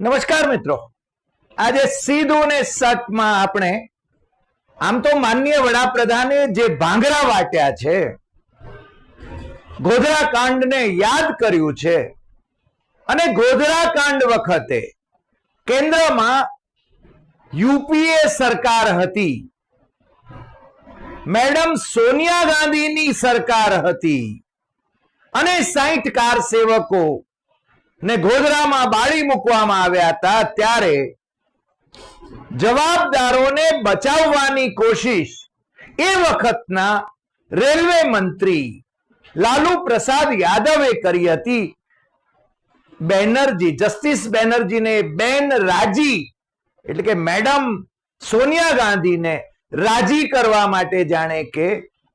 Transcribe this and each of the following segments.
નમસ્કાર મિત્રો. આજે સીધું ને સટમાં આપણે આમ તો માનનીય વડાપ્રધાને જે ભાંગરા વાટ્યા છે, ગોધરા કાંડને યાદ કર્યું છે. અને ગોધરા કાંડ વખતે કેન્દ્રમાં યુપીએ સરકાર હતી. મેડમ સોનિયા ગાંધીની સરકાર હતી. અને સાહીઠ કાર સેવકો ને ગોધરામાં બાળી મૂકવામાં આવ્યા હતા ત્યારે જવાબદારોને બચાવવાની કોશિશ એ વખતના રેલવે મંત્રી લાલુ પ્રસાદ યાદવે કરી હતી. બેનર્જી, જસ્ટિસ બેનર્જીને બેન રાજી, એટલે કે મેડમ સોનિયા ગાંધીને રાજી કરવા માટે જાણે કે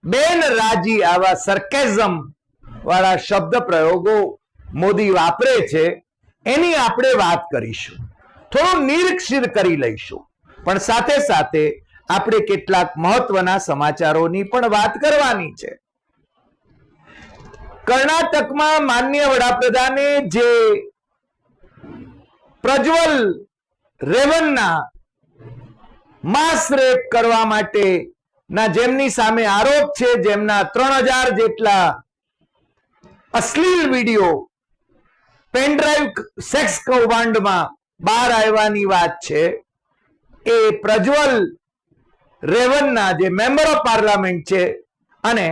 બેન રાજી આવા સરકેઝમ વાળા શબ્દ પ્રયોગો મોદી વાપરે છે, એની આપણે વાત કરીશું. થોડું નિરીક્ષિત કરી લઈશું. પણ સાથે સાથે આપણે કેટલાક મહત્વના સમાચારોની પણ વાત કરવાની છે. કર્ણાટકમાં માન્ય વડાપ્રધાને જે પ્રજ્વલ રેવનના માસ રેપ કરવા માટે ના જેમની સામે આરોપ છે, જેમના ત્રણ હજાર જેટલા અશ્લીલ વીડિયો પેનડ્રાઈવ સેક્સ કૌભાંડમાં બહાર આવવાની વાત છે. એ પ્રજ્વલ રેવનના જે મેમ્બર ઓફ પાર્લામેન્ટ છે અને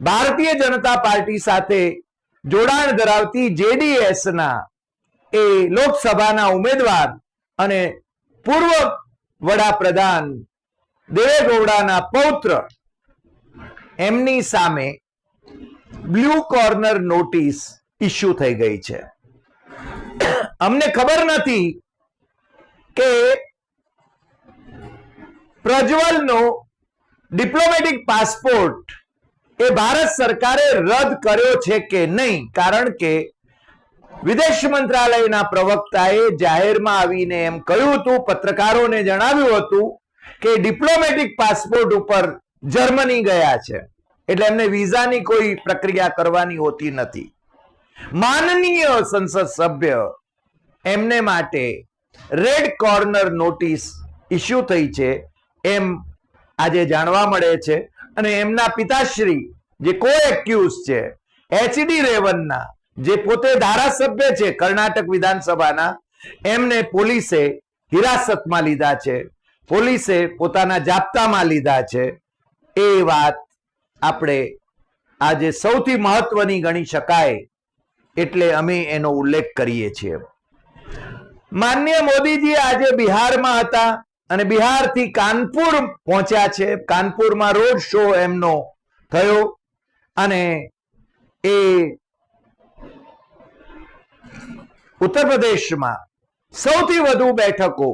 ભારતીય જનતા પાર્ટી સાથે જોડાણ ધરાવતી જેડીએસના એ લોકસભાના ઉમેદવાર અને પૂર્વ વડાપ્રધાન દેવેગૌડાના પૌત્ર. એમની સામે બ્લુ કોર્નર નોટિસ ઇસ્યુ થઈ ગઈ છે. અમને ખબર નથી કે પ્રજ્વલનો ડિપ્લોમેટિક પાસપોર્ટ એ ભારત સરકારે રદ કર્યો છે કે નહીં? કારણ કે વિદેશ મંત્રાલયના પ્રવક્તાએ જાહેરમાં આવીને એમ કહ્યું હતું, પત્રકારોને જણાવ્યું હતું કે ડિપ્લોમેટિક પાસપોર્ટ ઉપર જર્મની ગયા છે. એટલે એમને વિઝાની કોઈ પ્રક્રિયા કરવાની હોતી નથી. માનનીય સંસદ સભ્ય એમને માટે રેડ કોર્નર નોટિસ ઇસ્યુ થઈ છે. એમ આજે જાણવા મળે છે અને એમના પિતાશ્રી જે કો એક્યુઝ છે એચડી રેવનના જે પોતે ધારાસભ્ય છે કર્ણાટક વિધાનસભાના, એમને પોલીસે હિરાસતમાં લીધા છે. પોલીસે પોતાના જાપ્તામાં લીધા છે. એ વાત આપણે આજે સૌથી મહત્વની ગણી શકાય. એટલે અમે એનો ઉલ્લેખ કરીએ છીએ. માન્ય મોદીજી આજે બિહારમાં હતા અને બિહારથી કાનપુર પહોંચ્યા છે. કાનપુરમાં રોડ શો એમનો થયો અને એ ઉત્તર પ્રદેશમાં સૌથી વધુ બેઠકો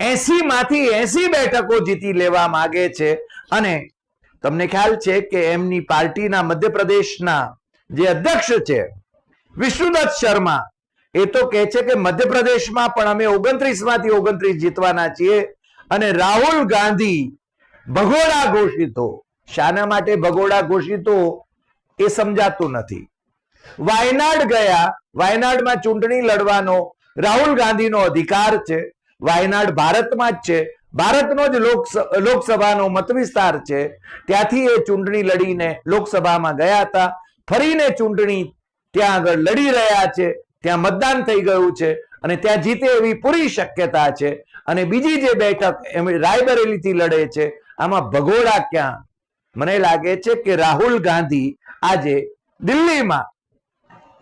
એસી માંથી એસી બેઠકો જીતી લેવા માગે છે. અને તમને ખ્યાલ છે કે એમની પાર્ટીના મધ્યપ્રદેશના જે અધ્યક્ષ છે વિષ્ણુદત્ત શર્મા, એ તો કહે છે કે મધ્યપ્રદેશમાં પણ અમે ઓગણત્રીસમાંથી ઓગણત્રીસ જીતવાના છીએ અને રાહુલ ગાંધી ભગોડા ઘોષિતો. શાના માટે ભગોડા ઘોષિતો એ સમજાતું નથી. વાયનાડ ગયા, વાયનાડમાં ચૂંટણી લડવાનો રાહુલ ગાંધીનો અધિકાર છે. વાયનાડ ભારતમાં જ છે. ભારતનો જ લોકસ- લોકસભાનો મત વિસ્તાર છે. ત્યાંથી એ ચૂંટણી લડીને લોકસભામાં ગયા હતા. ફરીને ચૂંટણી ત્યાં આગળ લડી રહ્યા છે, ત્યાં મતદાન થઈ ગયું છે અને ત્યાં જીતે એવી પૂરી શક્યતા છે. અને બીજી જે બેઠક રાયબરેલીથી લડે છે, આમાં ભગોડા ક્યાં? મને લાગે છે કે રાહુલ ગાંધી આજે દિલ્હીમાં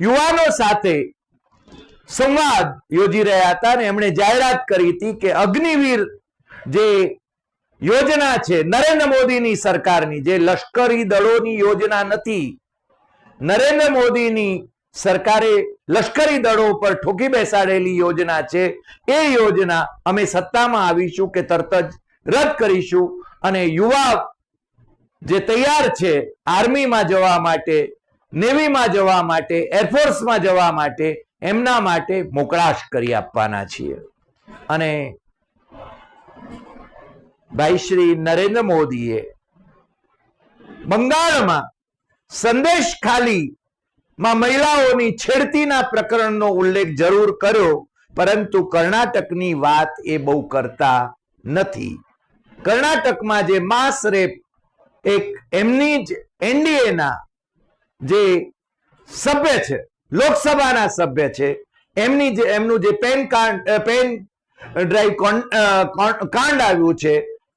યુવાનો સાથે સંવાદ યોજી રહ્યા હતા અને એમણે જાહેરાત કરી હતી કે અગ્નિવીર જે યોજના છે, નરેન્દ્ર મોદીની સરકારની, જે લશ્કરી દળોની યોજના નથી નરેન્દ્ર મોદીની સરકારે લશ્કરી દળો પર ઠોકી બેસાડેલી યોજના છે. એ યોજના અમે સત્તામાં આવીશું કે તરત જ રદ કરીશું અને યુવા જે તૈયાર છે, આર્મીમાં જવા માટે, નેવીમાં જવા માટે, એરફોર્સમાં જવા માટે, એમના માટે મોકળાશ કરી આપવાના છીએ. અને ભાઈ શ્રી નરેન્દ્ર મોદીએ બંગાળમાં સંદેશ ખાલી માં મહિલાઓની છેડતીના પ્રકરણનો ઉલ્લેખ જરૂર કર્યો, પરંતુ કર્ણાટકની વાત એ બહુ કરતા નથી. કર્ણાટકમાં જે માસ રેપ એક એમની જ એનડીએના જે સભ્ય છે, લોકસભાના સભ્ય છે, એમની જે એમનું જે પેન કાર્ડ પેન ડ્રાઈવ કાંડ આવ્યું છે,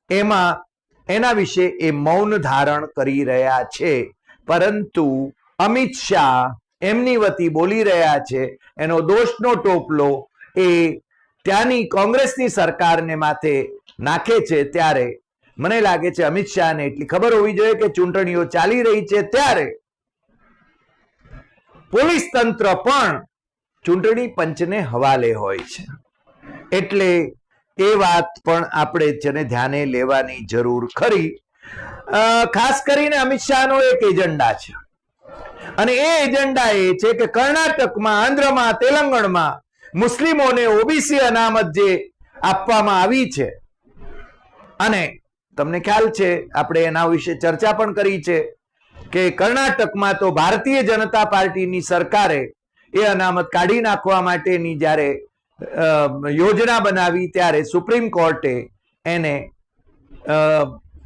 એમાં એના વિશે એ મૌન ધારણ કરી રહ્યા છે. પરંતુ અમિત શાહ એમની વતી બોલી રહ્યા છે, એનો દોષનો ટોપલો એ ત્યાંની કોંગ્રેસની સરકારને માથે નાખે છે ત્યારે. મને લાગે છે અમિત શાહને એટલી ખબર હોવી જોઈએ કે ચૂંટણીઓ ચાલી રહી છે ત્યારે. પોલીસ તંત્ર પણ ચૂંટણી પંચને હવાલે હોય છે. એટલે એ વાત પણ આપણે જેને ધ્યાને લેવાની જરૂર ખરી. ખાસ કરીને અમિત શાહનો એક એજન્ડા છે. અને એ એજન્ડા એ છે કે કર્ણાટકમાં, આંધ્રમાં, તેલંગણમાં મુસ્લિમોને ઓબીસી અનામત જે આપવામાં આવી છે. અને તમને ખ્યાલ છે, આપણે એના વિશે ચર્ચા પણ કરી છે કે કર્ણાટકમાં તો ભારતીય જનતા પાર્ટીની સરકારે એ અનામત કાઢી નાખવા માટેની જ્યારે યોજના બનાવી ત્યારે સુપ્રીમ કોર્ટે એને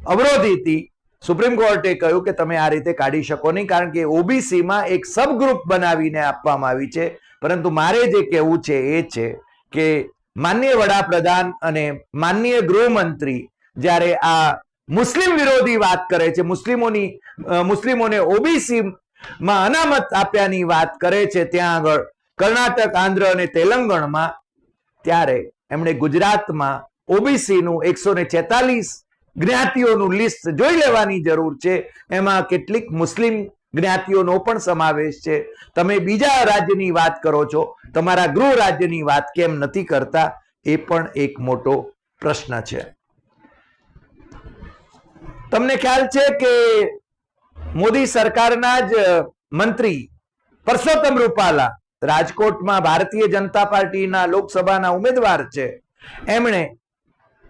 અવરોધી હતી સુપ્રીમ કોર્ટે કહ્યું કે તમે આ રીતે કાઢી શકો નહીં, કારણ કે ઓબીસીમાં એક સબગ્રુપ બનાવીને આપવામાં આવી છે. પરંતુ મારે જે કહેવું છે એ છે કે માન્ય વડાપ્રધાન અને માન્ય ગૃહમંત્રી જ્યારે આ મુસ્લિમ વિરોધી વાત કરે છે, મુસ્લિમોની મુસ્લિમોને ઓબીસી માં અનામત આપ્યાની વાત કરે છે, ત્યાં આગળ કર્ણાટક, આંધ્ર અને તેલંગણમાં, ત્યારે એમણે ગુજરાતમાં ઓબીસી નું એકસો ને છેતાલીસ જ્ઞાતિઓનું લિસ્ટ જોઈ લેવાની જરૂર છે. એમાં કેટલીક મુસ્લિમ જ્ઞાતિઓનો પણ સમાવેશ છે. તમે બીજા રાજ્યની વાત કરો છો. તમારા ગૃહ રાજ્યની વાત કેમ નથી કરતા? એ પણ એક મોટો પ્રશ્ન છે. તમને ખ્યાલ છે કે મોદી સરકારના જ મંત્રી પરસોત્તમ રૂપાલા રાજકોટમાં ભારતીય જનતા પાર્ટીના લોકસભાના ઉમેદવાર છે. એમણે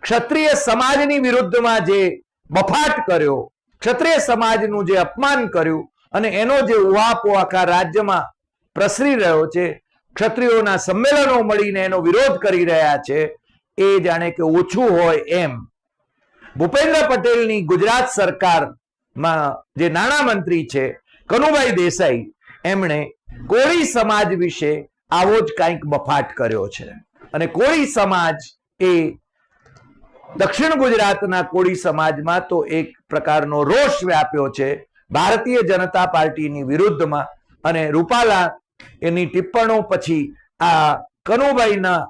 ક્ષત્રિય સમાજની વિરુદ્ધમાં જે બફાટ કર્યો, ક્ષત્રિય સમાજનું જે અપમાન કર્યું અને એનો જે ઉહાપો આખા રાજ્યમાં પ્રસરી રહ્યો છે, ક્ષત્રિયોના સંમેલનો મળીને એનો વિરોધ કરી રહ્યા છે, એ જાણે કે ઓછું હોય એમ. ભૂપેન્દ્ર પટેલની ગુજરાત સરકારમાં જે નાણામંત્રી છે, કનુભાઈ દેસાઈ, એમણે કોળી સમાજ વિશે આવો જ કંઈક બફાટ કર્યો છે. અને કોળી સમાજ એ દક્ષિણ ગુજરાતના કોળી સમાજમાં તો એક પ્રકારનો રોષ વ્યાપ્યો છે. ભારતીય જનતા પાર્ટીની વિરુદ્ધમાં અને રૂપાલા એની ટિપ્પણો પછી આ કનુભાઈના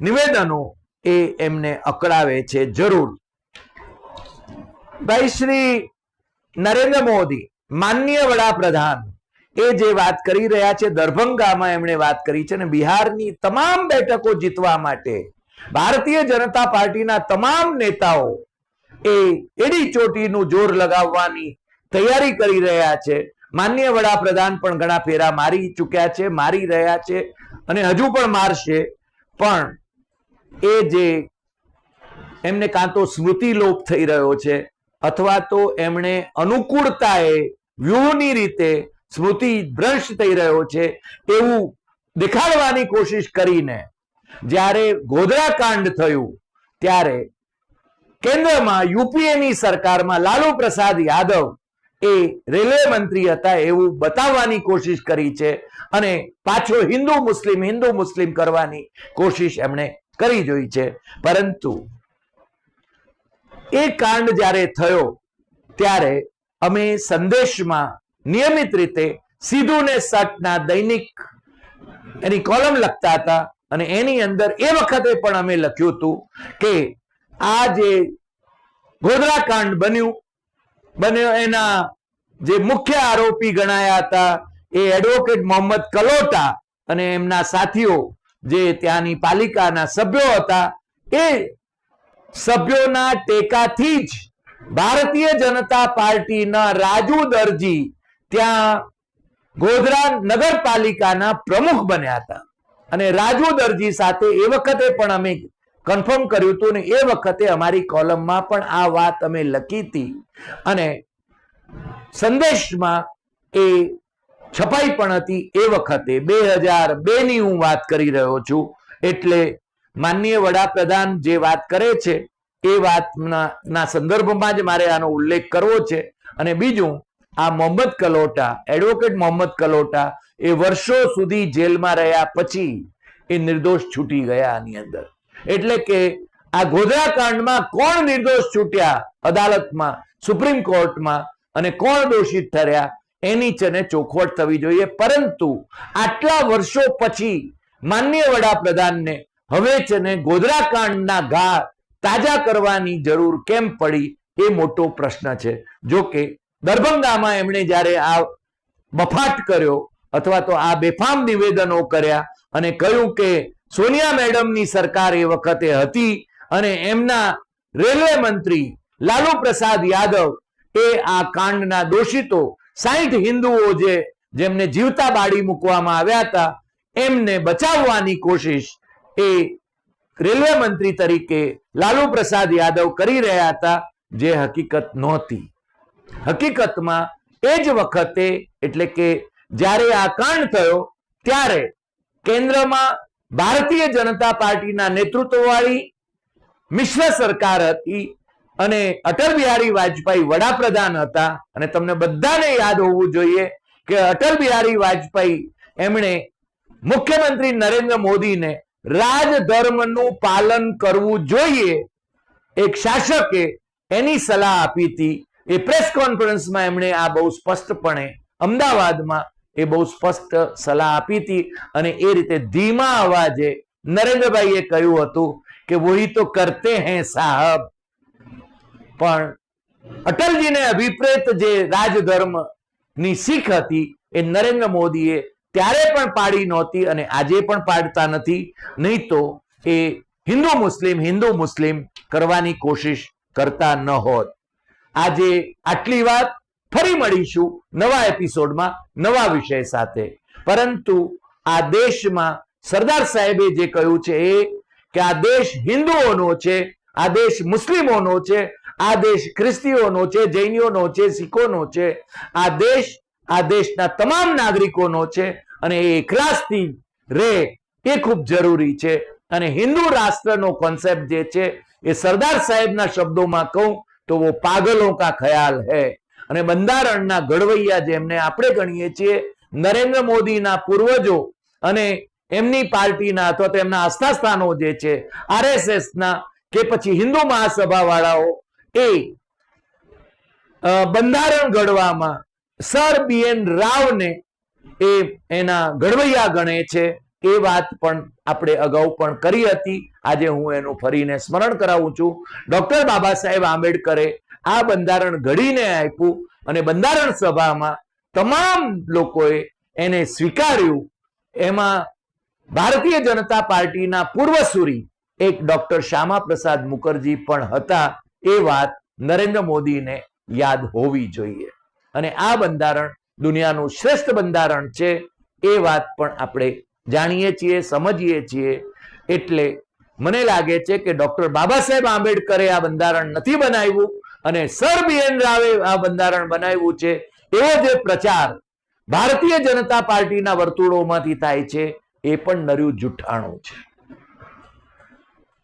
નિવેદનો એ એમને અકળાવે છે જરૂર. ભાઈ શ્રી નરેન્દ્ર મોદી, માનનીય વડાપ્રધાન, એ જે વાત કરી રહ્યા છે, દરભંગામાં એમણે વાત કરી છે અને બિહારની તમામ બેઠકો જીતવા માટે ભારતીય જનતા પાર્ટીના તમામ નેતાઓ એ એડી ચોટીનું જોર લગાવવાની તૈયારી કરી રહ્યા છે. માન્ય વડાપ્રધાન પણ ઘણા ફેરા મારી ચૂક્યા છે, મારી રહ્યા છે અને હજુ પણ મારશે. પણ એ જે એમને કાં તો સ્મૃતિ લોપ થઈ રહ્યો છે અથવા તો એમણે અનુકૂળતાએ વ્યૂહની રીતે સ્મૃતિ ભ્રંશ થઈ રહ્યો છે, એવું દેખાડવાની કોશિશ કરીને જ્યારે ગોધરા કાંડ થયું, ત્યારે કેન્દ્રમાં યુપીએની સરકારમાં લાલુ પ્રસાદ યાદવ એ રેલવે મંત્રી હતા એવું બતાવવાની કોશિશ કરી છે અને પાછો હિન્દુ મુસ્લિમ હિન્દુ મુસ્લિમ કરવાની કોશિશ એમણે કરી જોઈ છે. પરંતુ એ કાંડ જ્યારે થયો, ત્યારે અમે સંદેશમાં નિયમિત રીતે સીધું ને સટના દૈનિક એની કોલમ લખતા હતા અને એની અંદર એ વખતે પણ અમે લખ્યું હતું કે આ જે ગોધરા કાંડ બન્યું, બન્યો એના જે મુખ્ય આરોપી ગણાયા હતા એ એડવોકેટ મોહમ્મદ કલોટા અને એમના સાથીઓ જે ત્યાંની પાલિકાના સભ્યો હતા, એ સભ્યોના ટેકાથી જ ભારતીય જનતા પાર્ટીના રાજુ દરજી ત્યાં ગોધરા નગરપાલિકાના પ્રમુખ બન્યા હતા. અને રાજુ દરજી સાથે એ વખતે પણ અમે કન્ફર્મ કર્યું હતું ને એ વખતે અમારી કોલમમાં પણ આ વાત અમે લખી હતી. અને સંદેશમાં એ છપાઈ પણ હતી એ વખતે. બે હજાર બે ની હું વાત કરી રહ્યો છું. એટલે માનનીય વડાપ્રધાન જે વાત કરે છે, એ વાતના સંદર્ભમાં જ મારે આનો ઉલ્લેખ કરવો છે. અને બીજું આ મોહમ્મદ કલોટા એડવોકેટ મોહમ્મદ કલોટા, એ વર્ષો સુધી જેલમાં રહ્યા પછી એ નિર્દોષ છૂટી ગયા આની અંદર. એટલે કે આ ગોધરા કાંડમાં કોણ નિર્દોષ છૂટ્યા? અદાલતમાં, સુપ્રીમ કોર્ટમાં અને કોણ દોષિત ઠર્યા? એની છે ચોખવટ થવી જોઈએ. પરંતુ આટલા વર્ષો પછી માન્ય વડાપ્રધાનને હવે છે ને ગોધરા કાંડના ઘા તાજા કરવાની જરૂર કેમ પડી? એ મોટો પ્રશ્ન છે. જો કે દરભંગામાં એમણે જ્યારે આ બફાટ કર્યો અથવા તો આ બેફામ નિવેદનો કર્યા અને કહ્યું કે સોનિયા મેડમની સરકાર એ વખતે હતી અને એમના રેલવે મંત્રી લાલુ પ્રસાદ યાદવ એ આ કાંડના દોષિતો સાહીઠ હિન્દુઓ જે જેમને જીવતા બાળી મૂકવામાં આવ્યા હતા, એમને બચાવવાની કોશિશ એ રેલવે મંત્રી તરીકે લાલુ પ્રસાદ યાદવ કરી રહ્યા હતા, જે હકીકત નહોતી. હકીકતમાં એ જ વખતે, એટલે કે જ્યારે આ કાંડ થયો, ત્યારે કેન્દ્રમાં ભારતીય જનતા પાર્ટીના નેતૃત્વવાળી મિશ્ર સરકાર હતી અને અટલ બિહારી વાજપેયી વડાપ્રધાન હતા. અને તમને બધાને યાદ હોવું જોઈએ કે અટલ બિહારી વાજપેયી એમણે મુખ્યમંત્રી નરેન્દ્ર મોદીને રાજધર્મનું પાલન કરવું જોઈએ. એક શાસકે એની સલાહ આપી હતી એ પ્રેસ કોન્ફરન્સમાં એમણે આ બહુ સ્પષ્ટપણે અમદાવાદમાં એ બહુ સ્પષ્ટ સલાહ આપી હતી અને એ રીતે ધીમા અવાજે નરેન્દ્રભાઈએ કહ્યું હતું કે વહી તો કરતે હૈ સાહબ. પણ અટલજીને અભિપ્રેત જે રાજધર્મની શીખ હતી એ નરેન્દ્ર મોદીએ ત્યારે પણ પાડી નહોતી અને આજે પણ પાડતા નથી. નહીં તો એ હિન્દુ મુસ્લિમ હિન્દુ મુસ્લિમ કરવાની કોશિશ કરતા ન હોત. આજે આટલી વાત ફરી મળીશું નવા એપિસોડમાં નવા વિષય સાથે. પરંતુ આ દેશમાં સરદાર સાહેબે જે કહ્યું છે એ કે આ દેશ હિન્દુઓનો છે, આ દેશ મુસ્લિમોનો છે, આ દેશ ખ્રિસ્તીઓનો છે, જૈનીઓનો છે, શીખોનો છે, આ દેશ, આ દેશના તમામ નાગરિકોનો છે અને એ એકલાસથી રહે એ ખૂબ જરૂરી છે. અને હિન્દુ રાષ્ટ્રનો કોન્સેપ્ટ જે છે એ સરદાર સાહેબના શબ્દોમાં કહું તો वो પાગલો કા ખ્યાલ હૈ? અને બંધારણના ઘડવૈયા જેમને આપણે ગણીએ છીએ, નરેન્દ્ર મોદીના પૂર્વજો અને એમની પાર્ટીના અથવા તો એમના આસ્થાસ્થાનો જે છે, આરએસએસના કે પછી હિન્દુ મહાસભા વાળાઓ એ બંધારણ ઘડવામાં સર બી એન રાવને એ એના ઘડવૈયા ગણે છે. એ વાત પણ આપણે અગાઉ પણ કરી હતી. આજે હું એનું ફરીને સ્મરણ કરાવું છું. ડોક્ટર બાબા સાહેબ આંબેડકરે આ બંધારણ ઘડીને આપ્યું અને બંધારણ સભામાં તમામ લોકોએ એને સ્વીકાર્યું. એમાં ભારતીય જનતા પાર્ટીના પૂર્વસૂરી એક ડોક્ટર શ્યામા પ્રસાદ મુખર્જી પણ હતા. એ વાત નરેન્દ્ર મોદીને યાદ હોવી જોઈએ. અને આ બંધારણ દુનિયાનું શ્રેષ્ઠ બંધારણ છે. એ વાત પણ આપણે જાણીએ છીએ, સમજીએ છીએ. એટલે મને લાગે છે કે ડોક્ટર બાબા સાહેબ આંબેડકરે આ બંધારણ નથી બનાવ્યું અને સર બી રાવે આ બંધારણ બનાવ્યું છે. એવો જે પ્રચાર ભારતીય જનતા પાર્ટીના વર્તુળોમાંથી થાય છે, એ પણ નર્યું જુઠ્ઠાણું છે.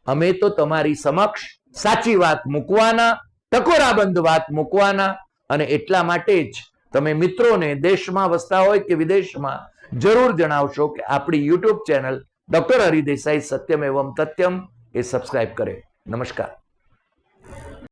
અમે તો તમારી સમક્ષ સાચી વાત મૂકવાના, ટકોરાબંધ વાત મૂકવાના અને એટલા માટે જ તમે મિત્રોને દેશમાં વસતા હોય કે વિદેશમાં જરૂર જણાવશો કે આપણી યુટ્યુબ ચેનલ ડોક્ટર હરિદેસાઈ સત્યમ એવમ તત્યમ એ સબસ્ક્રાઇબ કરે. નમસ્કાર.